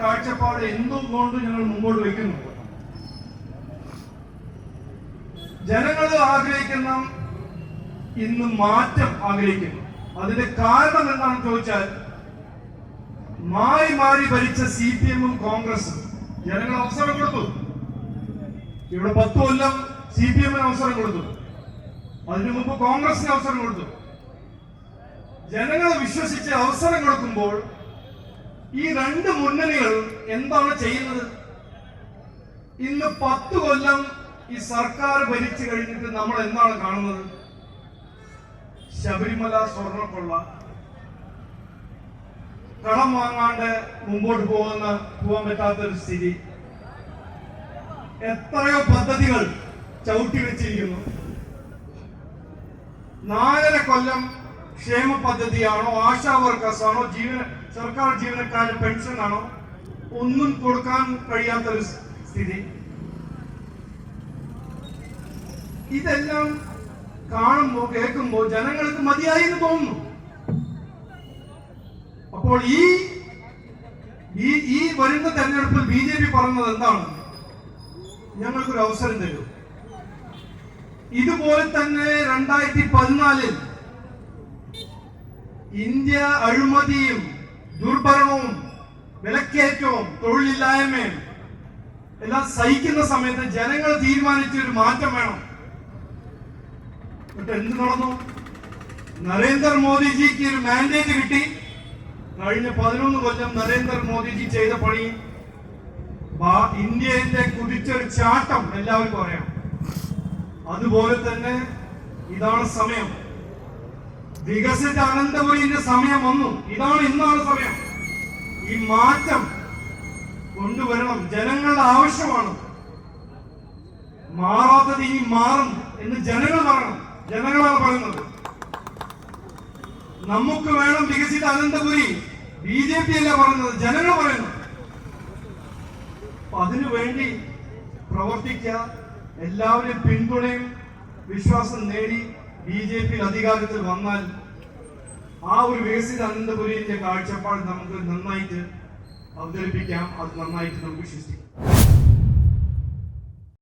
കാഴ്ചപ്പാട് എന്തുകൊണ്ട് ഞങ്ങൾ മുമ്പോട്ട് വയ്ക്കുന്നു ജനങ്ങൾ ആഗ്രഹിക്കുന്ന ഇന്ന് മാറ്റം ആഗ്രഹിക്കുന്നു. അതിന്റെ കാരണം എന്താണെന്ന് ചോദിച്ചാൽ മാറി മാറി ഭരിച്ച സി പി എമ്മും കോൺഗ്രസും ജനങ്ങൾ അവസരം കൊടുത്തു. ഇവിടെ പത്ത് കൊല്ലം സി പി എമ്മിന് അവസരം കൊടുത്തു. അതിനു മുമ്പ് കോൺഗ്രസിന് അവസരം കൊടുത്തു. ജനങ്ങൾ വിശ്വസിച്ച് അവസരം കൊടുക്കുമ്പോൾ ഈ രണ്ട് മുന്നണികൾ എന്താണ് ചെയ്യുന്നത്? ഇന്ന് പത്ത് കൊല്ലം ഈ സർക്കാർ ഭരിച്ചു കഴിഞ്ഞിട്ട് നമ്മൾ എന്താണ് കാണുന്നത്? ശബരിമല സ്വർണക്കൊള്ള. കടം വാങ്ങാണ്ട് മുമ്പോട്ട് പോകുന്ന പോകാൻ പറ്റാത്തൊരു സ്ഥിതി. എത്രയോ പദ്ധതികൾ ചവിട്ടി വെച്ചിരിക്കുന്നു. നാലര കൊല്ലം ക്ഷേമ പദ്ധതിയാണോ ആശാ വർക്കേഴ്സ് ആണോ ജീവന സർക്കാർ ജീവനക്കാരുടെ പെൻഷൻ ആണോ ഒന്നും കൊടുക്കാൻ കഴിയാത്തൊരു സ്ഥിതി. ഇതെല്ലാം കാണുമ്പോൾ കേൾക്കുമ്പോൾ ജനങ്ങൾക്ക് മതിയായി എന്ന് തോന്നുന്നു. അപ്പോൾ ഈ ഈ ഈ വരുന്ന തെരഞ്ഞെടുപ്പിൽ ബി ജെ പി പറഞ്ഞത് എന്താണ്? ഞങ്ങൾക്കൊരു അവസരം തരൂ. ഇതുപോലെ തന്നെ രണ്ടായിരത്തി പതിനാലിൽ ഇന്ത്യ അഴിമതിയും ദുർഭരണവും വിലക്കയറ്റവും തൊഴിലില്ലായ്മയും എല്ലാം സഹിക്കുന്ന സമയത്ത് ജനങ്ങൾ തീരുമാനിച്ച ഒരു മാറ്റം വേണം. എന്നിട്ട് എന്ത് നടന്നു? നരേന്ദ്രമോദിജിക്ക് ഒരു മാൻഡേറ്റ് കിട്ടി. കഴിഞ്ഞ പതിനൊന്ന് കൊല്ലം നരേന്ദ്രമോദിജി ചെയ്ത പണി. ഇന്ത്യന്റെ കുതിച്ചൊരു ചാട്ടം എല്ലാവർക്കും അറിയാം. അതുപോലെ തന്നെ ഇതാണ് സമയം. വികസിത അനന്തപുരിന്റെ സമയം വന്നു. ഇതാണ് ഇന്നാണ് സമയം. ഈ മാറ്റം കൊണ്ടുവരണം. ജനങ്ങളുടെ ആവശ്യമാണ്. മാറാത്തത് ഇനി മാറും എന്ന് ജനങ്ങൾ പറയണം. ജനങ്ങളാണ് പറയുന്നത്. നമുക്ക് വേണം വികസിത അനന്തപുരി ബി ജെ പി അല്ല പറയുന്നത്? ജനങ്ങൾ പറയുന്നു അപ്പൊ അതിനു വേണ്ടി പ്രവർത്തിക്കുക. എല്ലാവരും പിന്തുണയും വിശ്വാസം നേടി ബി ജെ പി അധികാരത്തിൽ വന്നാൽ ആ ഒരു വികസിത അനന്തപുരിന്റെ കാഴ്ചപ്പാട് നമുക്ക് നന്നായിട്ട് അവതരിപ്പിക്കാം. അത് നന്നായിട്ട് നമുക്ക് വിശ്വസിക്കാം.